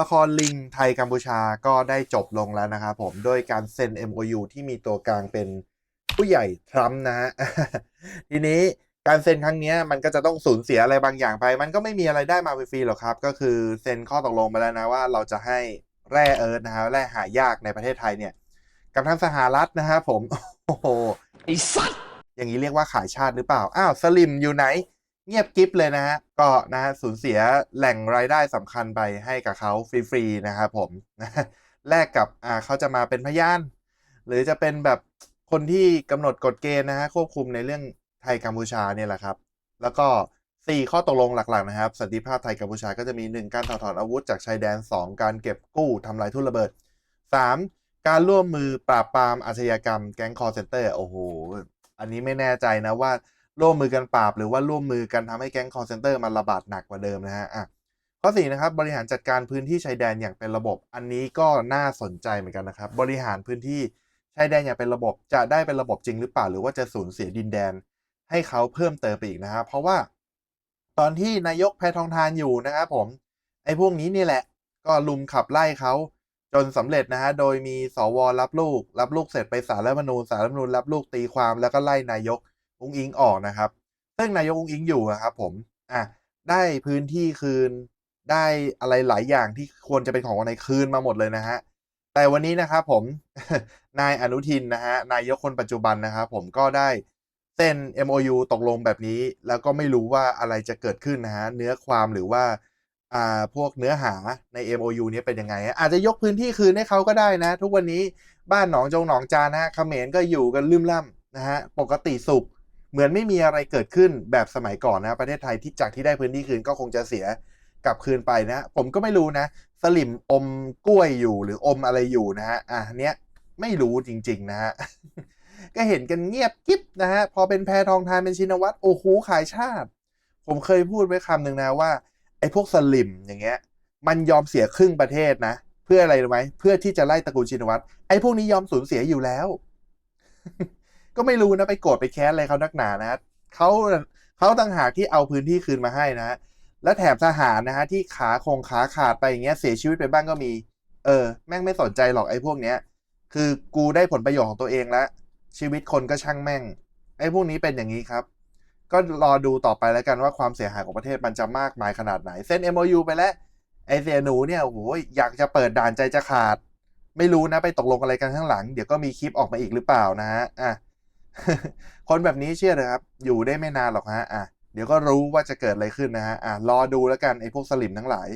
ละครลิงไทยกัมพูชาก็ได้จบลงแล้วนะครับผมโดยการเซ็น MOU ที่มีตัวกลางเป็นผู้ใหญ่ทรัมป์นะฮะทีนี้การเซ็นครั้งเนี้ยมันก็จะต้องสูญเสียอะไรบางอย่างไป มันก็ไม่มีอะไรได้มาฟรีๆหรอกครับ ก็คือเซ็นข้อตกลงไปแล้วนะว่าเราจะให้แร่เอิร์ธนะฮะแร่หายากในประเทศไทยเนี่ยกับทางสหรัฐนะฮะผมโอ้โหไอ้สัตว์อย่างนี้เรียกว่าขายชาติหรือเปล่า อ้าวสลิมอยู่ไหน เงียบกิฟเลยนะฮะ ก็นะฮะสูญเสียแหล่งรายได้สำคัญไปให้กับเขาฟรีๆนะครับผมนะแลกกับอ่าเขาจะมาเป็นพยาน หรือจะเป็นแบบคนที่กำหนดกฎเกณฑ์นะฮะควบคุมในเรื่องไทยกัมพูชาเนี่ยแหละครับ แล้วก็ 4 ข้อตกลงหลักๆนะครับ สันติภาพไทยกัมพูชาก็จะมี 1 การถอดถอนอาวุธจากชายแดน 2 การเก็บกู้ทำลายทุ่นระเบิด 3. การร่วมมือปราบปรามอาชญากรรมแก๊งคอร์เซนเตอร์โอ้โหอันนี้ไม่แน่ใจนะว่า ร่วมมือกันปราบ หรือว่าร่วมมือกันทำให้แก๊งคอร์เซนเตอร์มันระบาดหนักกว่าเดิมนะฮะอะข้อ4นะครับบริหารจัดการพื้นที่ชายแดนอย่างเป็นระบบ อันนี้ก็น่าสนใจเหมือนกันนะครับ บริหารพื้นที่ชายแดนอย่างเป็นระบบจะได้เป็นระบบจริงหรือเปล่า หรือว่าจะสูญเสียดินแดน ให้เขาเพิ่มเติมไปอีกนะฮะเพราะว่า ตอนที่นายกแพทองทานอยู่นะครับผมไอ้พวกนี้นี่แหละ ก็ลุมขับไล่เขาจนสำเร็จนะฮะ โดยมีสวรับลูก รับลูกเสร็จไปสารรัฐมนูญสารรัฐมนูญรับลูกตีความแล้วก็ไล่นายก อุ้งอิงออกนะครับ ซึ่งนายกอุ้งอิงอยู่อะครับผมอะได้พื้นที่คืนได้อะไรหลายอย่างที่ควรจะเป็นของคนในคืนมาหมดเลยนะฮะแต่วันนี้นะครับผมนายอนุทินนะฮะนายกคนปัจจุบันนะครับผมก็ได้เซ็น MOU ตกลงแบบนี้ แล้วก็ไม่รู้ว่าอะไรจะเกิดขึ้นนะฮะเนื้อความหรือว่าอ่าพวกเนื้อหาใน MOU นี้เป็นยังไงฮะอาจจะยกพื้นที่คืนให้เขาก็ได้นะ ทุกวันนี้บ้านหนองจงหนองจานนะฮะเขมรก็อยู่กันลืมล่ำนะฮะปกติสุข เหมือนไม่มีอะไรเกิดขึ้นแบบสมัยก่อนนะประเทศไทยที่จากที่ได้พื้นที่คืนก็คงจะเสียกลับคืนไปนะ ผมก็ไม่รู้นะ สลิมอมกล้วยอยู่หรืออมอะไรอยู่นะฮะอะเนี้ยไม่รู้จริงๆนะฮะก็เห็นกันเงียบกิ๊บนะฮะพอเป็นแพทองทานเป็นชินวัตรโอ้โหขายชาติ ผมเคยพูดไว้คำหนึ่งนะว่าไอ้พวกสลิมอย่างเงี้ย มันยอมเสียครึ่งประเทศนะ เพื่ออะไรรู้ไหมเพื่อที่จะไล่ตระกูลชินวัตรไอ้พวกนี้ยอมสูญเสียอยู่แล้ว ก็ไม่รู้นะไปโกรธไปแค้นอะไรเขานักหนานะเขาเขาต่างหากที่เอาพื้นที่คืนมาให้นะ และแถมทหารนะฮะที่ขาคงขาขาดไปอย่างเงี้ยเสียชีวิตไปบ้างก็มี เออ แม่งไม่สนใจหรอกไอ้พวกเนี้ย คือกูได้ผลประโยชน์ของตัวเองแล้วชีวิตคนก็ช่างแม่ง ไอ้พวกนี้เป็นอย่างนี้ครับ ก็รอดูต่อไปแล้วกันว่าความเสียหายของประเทศมันจะมากมายขนาดไหน เส้น MOU ไปแล้วไอเสียหนูเนี่ยโอ้โหอยากจะเปิดด่านใจจะขาด ไม่รู้นะไปตกลงอะไรกันข้างหลัง เดี๋ยวก็มีคลิปออกมาอีกหรือเปล่านะฮะอะ คนแบบนี้เชื่อเลยครับอยู่ได้ไม่นานหรอกฮะอะเดี๋ยวก็รู้ว่าจะเกิดอะไรขึ้นนะฮะอะรอดูแล้วกันไอ้พวกสลิมทั้งหลาย